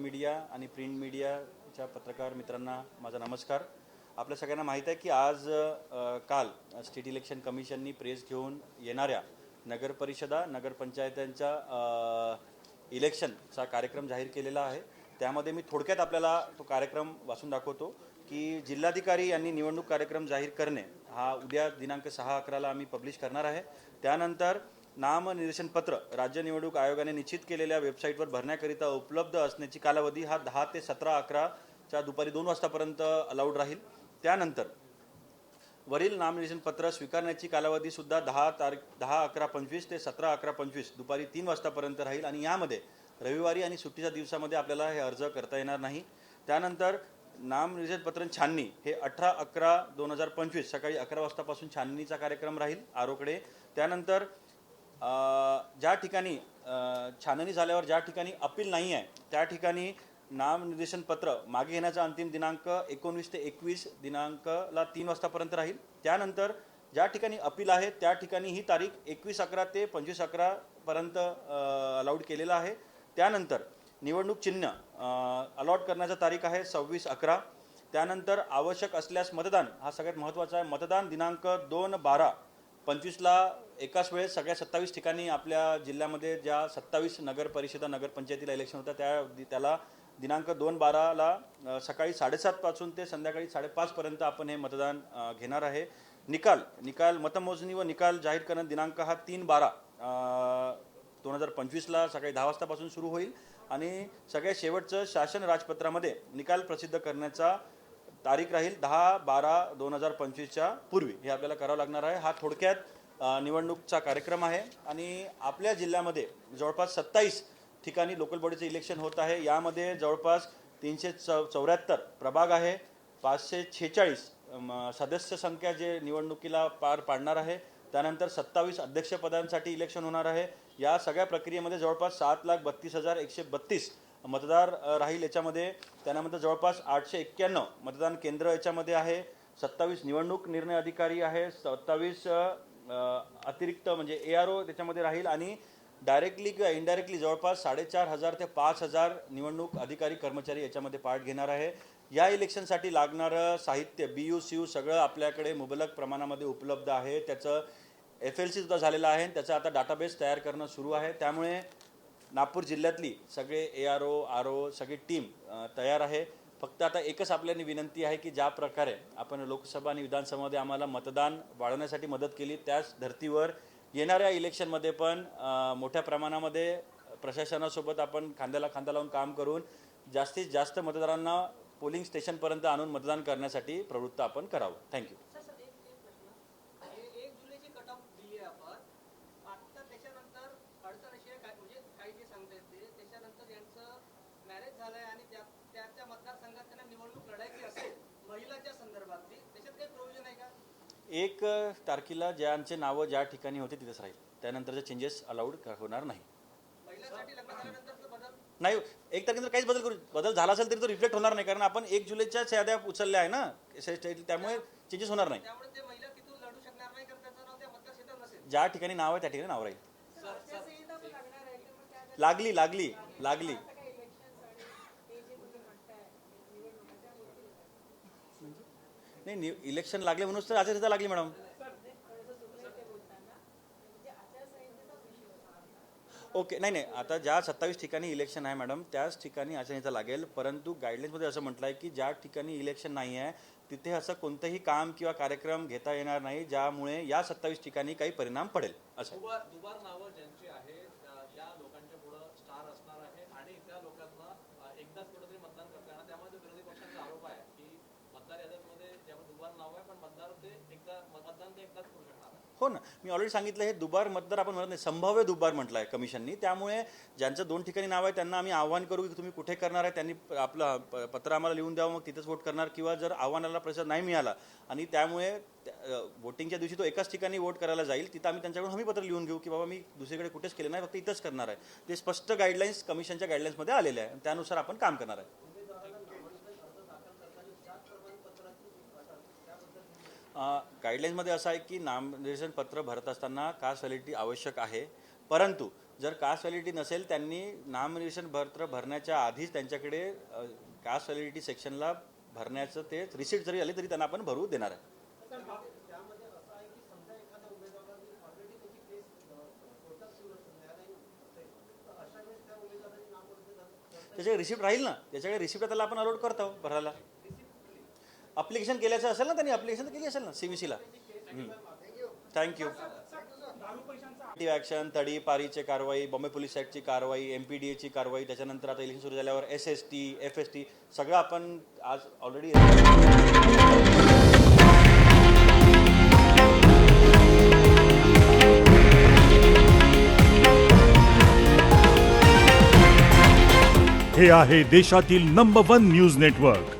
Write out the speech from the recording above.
Media आणि print मीडियाच्या पत्रकार मित्रांना माझा नमस्कार. आपल्या सगळ्यांना माहीत आहे की आज काल स्टेट इलेक्शन कमिशननी प्रेस घेऊन येणाऱ्या नगर परिषदा नगरपंचायतांच्या इलेक्शनचा कार्यक्रम जाहीर केलेला आहे. त्यामध्ये मी थोडक्यात आपल्याला तो कार्यक्रम वाचून दाखवतो की जिल्हाधिकारी यांनी निवडणूक कार्यक्रम जाहीर करणे हा उद्या दिनांक सहा अकराला आम्ही पब्लिश करणार आहे. त्यानंतर नामनिर्देशन पत्र राज्य निवडणूक आयोगाने निश्चित केलेल्या वेबसाईटवर भरण्याकरिता उपलब्ध असण्याची कालावधी हा दहा ते सतरा अकराच्या दुपारी दोन वाजतापर्यंत अलाउड राहील. त्यानंतर वरील नामनिर्देशन पत्र स्वीकारण्याची कालावधी सुद्धा दहा तारीख दहा अकरा पंचवीस ते सतरा अकरा पंचवीस दुपारी तीन वाजतापर्यंत राहील आणि यामध्ये रविवारी आणि सुट्टीच्या दिवसामध्ये आपल्याला हे अर्ज करता येणार नाही. त्यानंतर नामनिर्देशन पत्र छाननी हे अठरा अकरा दोन हजार पंचवीस सकाळी अकरा वाजतापासून छाननीचा कार्यक्रम राहील आरोकडे. त्यानंतर ज्या ठिकाणी छाननी झाल्यावर ज्या ठिकाणी अपील नाही आहे त्या ठिकाणी नामनिर्देशन पत्र मागे घेण्याचा अंतिम दिनांक एकोणवीस ते एकवीस दिनांकला तीन वाजतापर्यंत राहील. त्यानंतर ज्या ठिकाणी अपील आहे त्या ठिकाणी ही तारीख एकवीस अकरा ते पंचवीस अकरापर्यंत अलाउड केलेलं आहे. त्यानंतर निवडणूक चिन्ह अलॉट करण्याचा तारीख आहे सव्वीस अकरा. त्यानंतर आवश्यक असल्यास मतदान हा सगळ्यात महत्त्वाचा आहे. मतदान दिनांक दोन बारा पंचवीसला एकाच वेळेस सगळ्या सत्तावीस ठिकाणी आपल्या जिल्ह्यामध्ये ज्या सत्तावीस नगर परिषदा नगरपंचायतीला इलेक्शन होतं त्या त्याला दिनांक दोन बाराला सकाळी साडेसातपासून ते संध्याकाळी साडेपाचपर्यंत आपण हे मतदान घेणार आहे. निकाल निकाल मतमोजणी व निकाल जाहीर करणं दिनांक हा तीन बारा दोन हजार पंचवीसला सकाळी दहा वाजतापासून सुरू होईल. आणि सगळ्यात शेवटचं शासन राजपत्रामध्ये निकाल प्रसिद्ध करण्याचा तारीख राहील दहा बारा दोन हजार पंचवीसच्या पूर्वी. हे आपल्याला करावं लागणार आहे. हा थोडक्यात निवडणूकचा कार्यक्रम आहे. आणि आपल्या जिल्ह्यामध्ये जवळपास सत्तावीस ठिकाणी लोकल बॉडीचं इलेक्शन होत आहे. यामध्ये जवळपास तीनशे चौ चौऱ्याहत्तर प्रभाग आहे. पाचशे छेचाळीस सदस्य संख्या जे निवडणुकीला पार पाडणार आहे त्यानंतर सत्तावीस अध्यक्षपदांसाठी इलेक्शन होणार आहे. या सगळ्या प्रक्रियेमध्ये जवळपास सात लाख बत्तीस हजार एकशे बत्तीस मतदार राहील याच्यामध्ये. त्यानंतर जवळपास आठशे एक्क्याण्णव मतदान केंद्र याच्यामध्ये आहे. सत्तावीस निवडणूक निर्णय अधिकारी आहे. सत्तावीस अतिरिक्त म्हणजे ए आर ओ त्याच्यामध्ये राहील आणि डायरेक्टली किंवा इनडायरेक्टली जवळपास साडेचार हजार ते पाच हजार निवडणूक अधिकारी कर्मचारी याच्यामध्ये पार्ट घेणार आहे. या इलेक्शनसाठी लागणारं साहित्य बी यू सी यू सगळं आपल्याकडे मुबलक प्रमाणामध्ये उपलब्ध आहे. त्याचं एफ एल सी सुद्धा झालेलं आहे आणि त्याचा आता डाटाबेस तयार करणं सुरू आहे. त्यामुळे नागपूर जिल्ह्यातली सगळे A R O R O सगळी टीम तयार आहे. फक्त आता एकच आपल्याने विनंती आहे की ज्या प्रकारे आपण लोकसभा आणि विधानसभामध्ये आम्हाला मतदान वाढवण्यासाठी मदत केली त्याच धर्तीवर येणाऱ्या इलेक्शनमध्ये पण मोठ्या प्रमाणामध्ये प्रशासनासोबत आपण खांद्याला खांदा लावून काम करून जास्तीत जास्त मतदारांना पोलिंग स्टेशनपर्यंत आणून मतदान करण्यासाठी प्रवृत्त आपण करावं. थँक्यू सर सर एक एक प्रश्न हे एक जुलैची कट ऑफ दिली आहे आपण आता त्याच्यानंतर अडचण अशी आहे काय म्हणजे काही जे सांगता येते त्याच्यानंतर यांचं मॅरेज झालंय आणि त्या त्याच्या मतदारसंघात त्यांना निवडणूक लढायची असेल महिलाच्या संदर्भातली त्याच्यात काही प्रोव्हिजन आहे का एक तारखेला ज्यांचे नावं ज्या ठिकाणी होते तिथेच राहील. त्यानंतरचे चेंजेस अलाउड होणार नाही. नाही एक तारखेनंतर काहीच बदल करू बदल झाला असेल तरी तो रिफ्लेक्ट होणार नाही कारण आपण एक जुलैच्याच याद्या उचलल्या आहे ना त्यामुळे चेंजेस होणार नाही. त्यामुळे ते महिला तिथून लढू शकणार नाही कारण त्याचं नाव त्या मतदारक्षेत्रात नसेल. ज्या ठिकाणी नाव आहे त्या ठिकाणी नाव राहील. लागली लागली लागली. नाही नि- इलेक्शन लागले म्हणूनच तर आचारसंहिता लागली मॅडम. ओके नाही नाही. आता ज्या सत्तावीस ठिकाणी इलेक्शन आहे मॅडम त्याच ठिकाणी आचारसंहिता लागेल. परंतु गाईडलाईन्समध्ये असं म्हटलं आहे की ज्या ठिकाणी इलेक्शन नाही आहे तिथे असं कोणतंही काम किंवा कार्यक्रम घेता येणार नाही ज्यामुळे या सत्तावीस ठिकाणी काही परिणाम पडेल. असं आहे. दुबार दुबार नावं ज्यांची आहेत त्या- त्या लोकांच्या पुढं स्टार असणार आहे आणि त्या लोकांना अ, एकदाच कुठेतरी मतदान करता येणार त्यामध्ये विरोधी पक्षांचा आरोप आहे की मतदार याद्यांमध्ये ज्यामध्ये दुबार नाव आहे पण मतदार ते एकदा मतदान ते एकदाच करू शकणार आहे हो ना. मी ऑलरेडी सांगितलं हे दुबार मतदार आपण म्हणत नाही संभाव्य दुबार म्हटलं आहे कमिशननी. त्यामुळे ज्यांचं दोन ठिकाणी नाव आहे त्यांना आम्ही आव्हान करू की तुम्ही कुठे करणार आहे त्यांनी आपलं प- पत्र आम्हाला लिहून द्यावं मग तिथेच वोट करणार किंवा जर आव्हानाला प्रसाद नाही मिळाला आणि त्यामुळे त्या- वोटिंगच्या दिवशी तो एकाच ठिकाणी वोट करायला जाईल तिथं आम्ही त्यांच्याकडून हमी पत्र लिहून घेऊ की बाबा मी दुसरीकडे कुठेच केलं नाही फक्त इथंच करणार आहे. ते स्पष्ट गाईडलाईन्स कमिशनच्या गाईडलाईन्समध्ये आलेले आहे त्यानुसार आपण काम करणार आहे. गाईडलाईन्समध्ये असं आहे की नामनिर्देशन पत्र भरत असताना कास्ट व्हॅलिडिटी आवश्यक आहे. परंतु जर कास्ट व्हॅलिडिटी नसेल त्यांनी नामनिर्देशन पत्र भरण्याच्या आधीच त्यांच्याकडे कास्ट व्हॅलिडिटी सेक्शनला भरण्याचं ते रिसिट जरी आली तरी त्यांना आपण भरू देणार आहे. त्याच्याकडे रिसिप्ट राहील ना? त्याच्याकडे रिसिप्ट त्याला आपण अलॉट करतो भरायला. अप्लिकेशन केल्याचं असेल ना त्यांनी अप्लिकेशन केली असेल ना सीबीसीला थँक्यू ॲक्शन तडी पारीची कारवाई बॉम्बे पोलीस ॲक्टची कारवाई एम पी डी एची कारवाई त्याच्यानंतर आता इलेक्शन सुरू झाल्यावर S S T F S T सगळं आपण आज ऑलरेडी हे आहे देशातील नंबर वन न्यूज नेटवर्क